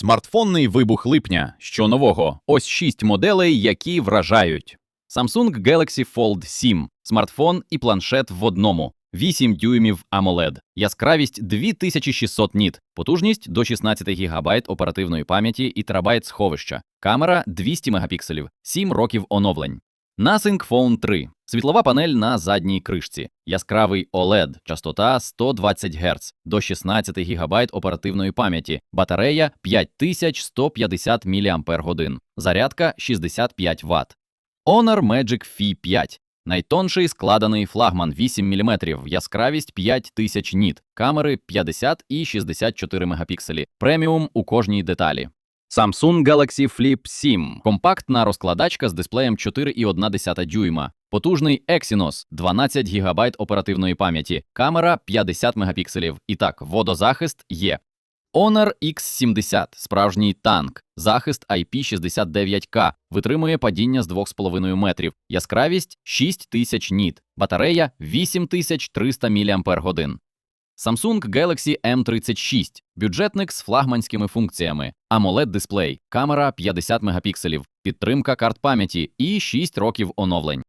Смартфонний вибух липня. Що нового? Ось шість моделей, які вражають. Samsung Galaxy Fold 7. Смартфон і планшет в одному. 8 дюймів AMOLED. Яскравість 2600 ніт. Потужність до 16 ГБ оперативної пам'яті і терабайт сховища. Камера 200 мегапікселів. 7 років оновлень. Nothing Phone 3. Світлова панель на задній кришці. Яскравий OLED, частота 120 Гц, до 16 ГБ оперативної пам'яті, батарея 5150 мАч, зарядка 65 Вт. Honor Magic Fi 5. Найтонший складений флагман 8 мм, яскравість 5000 ніт, камери 50 і 64 мегапікселі, преміум у кожній деталі. Samsung Galaxy Flip 7 – компактна розкладачка з дисплеєм 4,1 дюйма, потужний Exynos 12 ГБ оперативної пам'яті, камера 50 мегапікселів. І так, водозахист є. Honor X70 – справжній танк, захист IP69K, витримує падіння з 2,5 метрів, яскравість 6000 ніт, батарея 8300 мАч. Samsung Galaxy M36 – бюджетник з флагманськими функціями, AMOLED-дисплей, камера 50 мегапікселів, підтримка карт пам'яті і 6 років оновлень.